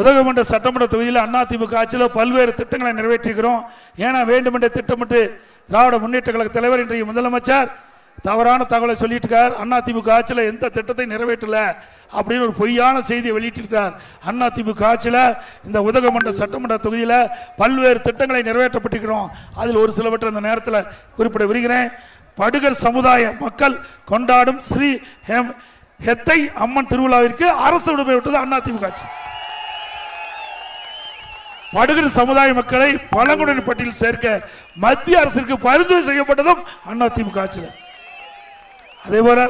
உதகமண்ட சட்டமன்ற தொகுதியில் அதிமுக ஆட்சியில் பல்வேறு திட்டங்களை நிறைவேற்றிக்கிறோம் ஏன்னா வேண்டுமென்றே திட்டமிட்டு திராவிட முன்னேற்ற கழக தலைவர் இன்றைய முதலமைச்சர் தவறான தகவலை சொல்லிட்டு இருக்கார் அதிமுக ஆட்சியில் எந்த திட்டத்தை நிறைவேற்றல அப்படின்னு ஒரு பொய்யான செய்தியை வெளியிட்டிருக்கிறார். அதிமுக ஆட்சியில் இந்த உதகமண்ட சட்டமன்ற தொகுதியில் பல்வேறு திட்டங்களை நிறைவேற்றப்பட்டிருக்கிறோம். அதில் ஒரு சிலவற்றை இந்த நேரத்தில் குறிப்பிட விருகிறேன் படுகர் சமுதாய மக்கள் கொண்டாடும் ஸ்ரீ ஹெம் ஹெத்தை அம்மன் திருவிழாவிற்கு அரசு விடுமுறை விட்டது அதிமுக ஆட்சி. படுகர் சமுதாய மக்களை பழங்குடியினர் பட்டியலில் சேர்க்க மத்திய அரசிற்கு பரிந்துரை செய்யப்பட்டதும் அதிமுக ஆட்சியில். அதே போல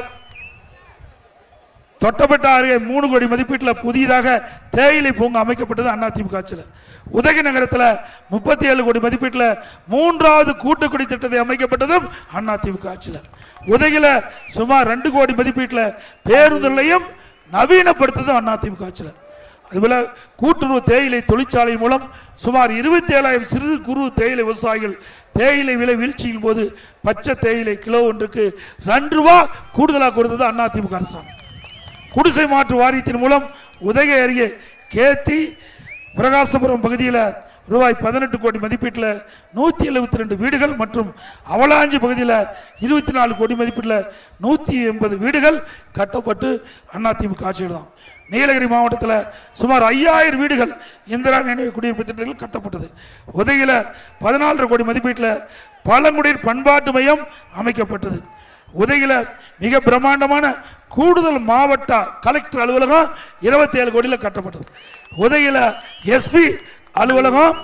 தொட்டப்பட்ட அருகே மூணு கோடி மதிப்பீட்டில் புதிதாக தேயிலை பூங்கா அமைக்கப்பட்டது அதிமுக ஆட்சியில். உதகை நகரத்தில் முப்பத்தி ஏழு கோடி மதிப்பீட்டில் மூன்றாவது கூட்டுக்குடி திட்டத்தை அமைக்கப்பட்டதும் அதிமுக ஆட்சியில். உதகையில் சுமார் ரெண்டு கோடி மதிப்பீட்டில் பேருந்து நிலையம் நவீனப்படுத்ததும் அதிமுக ஆட்சியில். அதுபோல கூட்டுறவு தேயிலை தொழிற்சாலை மூலம் சுமார் இருபத்தி ஏழாயிரம் சிறு குறு தேயிலை விவசாயிகள் தேயிலை விலை வீழ்ச்சியின் போது பச்சை தேயிலை கிலோ ஒன்றுக்கு ரெண்டு ரூபா கூடுதலாக கொடுத்தது அதிமுக அரசாங்கம். குடிசை மாற்று வாரியத்தின் மூலம் உதகை அருகே கேத்தி பிரகாசபுரம் பகுதியில் ரூபாய் பதினெட்டு கோடி மதிப்பீட்டில் நூற்றி எழுபத்தி ரெண்டு வீடுகள் மற்றும் அவலாஞ்சி பகுதியில் இருபத்தி நாலு கோடி மதிப்பீட்டில் நூற்றி எண்பது வீடுகள் கட்டப்பட்டு அதிமுக ஆட்சியில் தான் நீலகிரி மாவட்டத்தில் சுமார் ஐயாயிரம் வீடுகள் இந்திரா நினைவு குடியிருப்பு திட்டத்தில் கட்டப்பட்டது. உதகையில் பதினாலரை கோடி மதிப்பீட்டில் பழங்குடியினர் பண்பாட்டு மையம் அமைக்கப்பட்டது. உதகையில் மிக பிரம்மாண்டமான கூடுதல் மாவட்ட கலெக்டர் அலுவலகம் இருபத்தி ஏழு கோடியில் கட்டப்பட்டது. உதகையில் எஸ்பி அலுவலகம்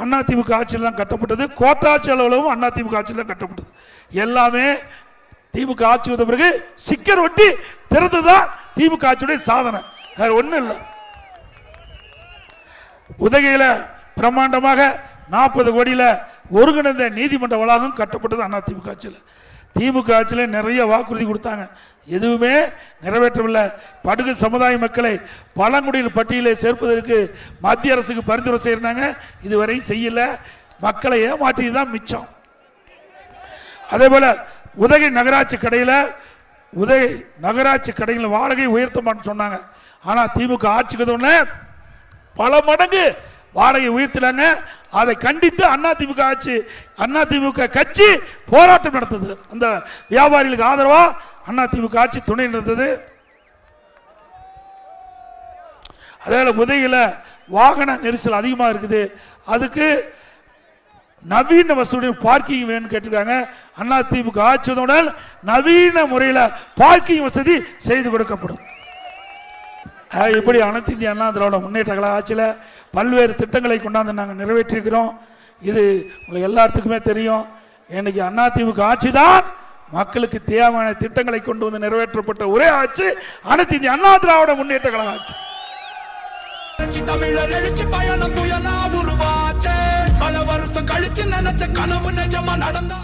அதிமுக ஆட்சியில் தான் கட்டப்பட்டது. கோட்டாட்சி அலுவலகம் அதிமுக ஆட்சியில் தான் கட்டப்பட்டது. எல்லாமே திமுக ஆட்சி வந்த பிறகு சிக்கர் ஒட்டி திறந்துதான் திமுக ஆட்சியுடைய சாதனை. வேற ஒன்றும் இல்லை. உதகையில் பிரம்மாண்டமாக நாற்பது கோடியில் ஒருங்கிணைந்த நீதிமன்ற வளாகம் கட்டப்பட்டது அண்ணா திமுக ஆட்சியில். திமுக ஆட்சியில் நிறைய வாக்குறுதி கொடுத்தாங்க. எதுவுமே நிறைவேற்றவில்லை. படுகு சமுதாய மக்களை பழங்குடியினர் பட்டியலை சேர்ப்பதற்கு மத்திய அரசுக்கு பரிந்துரை செய்யறாங்க இதுவரை செய்யல. மக்களை ஏமாற்றியது தான் மிச்சம். அதே போல் உதகை நகராட்சி கடையில் உதகை நகராட்சி கடையில் வாடகை உயர்த்த மாட்டேன்னு சொன்னாங்க. ஆனால் திமுக ஆட்சிக்கு உடனே பல மடங்கு வாடகை உயர்த்தினாங்க. அதை கண்டித்து அதிமுக ஆட்சி அதிமுக கட்சி போராட்டம் நடத்தது. அந்த வியாபாரிகளுக்கு ஆதரவா அதிமுக ஆட்சி துணை நடந்தது அதே போல வாகன நெரிசல் அதிகமாக இருக்குது. அதுக்கு நவீன வசதி பார்க்கிங் வேணும்னு கேட்டிருக்காங்க. அண்ணா ஆட்சியுடன் நவீன முறையில் பார்க்கிங் வசதி செய்து கொடுக்கப்படும். இப்படி அனைத்து இந்திய அண்ணா திராவிட முன்னேற்ற கழக ஆட்சியில் பல்வேறு திட்டங்களை கொண்டாந்து நாங்கள் நிறைவேற்றியிருக்கிறோம் இது உங்களுக்கு எல்லாத்துக்குமே தெரியும். இன்னைக்கு அண்ணா ஆட்சி தான் மக்களுக்கு தேவையான திட்டங்களை கொண்டு வந்து நிறைவேற்றப்பட்ட ஒரே ஆட்சி அனைத்து இந்திய அண்ணா திராவிட முன்னேற்ற கழக ஆட்சி. தமிழர் எழுச்சி பயணம் புயலா உருவாச்சே. பல வருஷம் கழிச்சு நினைச்ச கனவு நிஜமா நடந்தா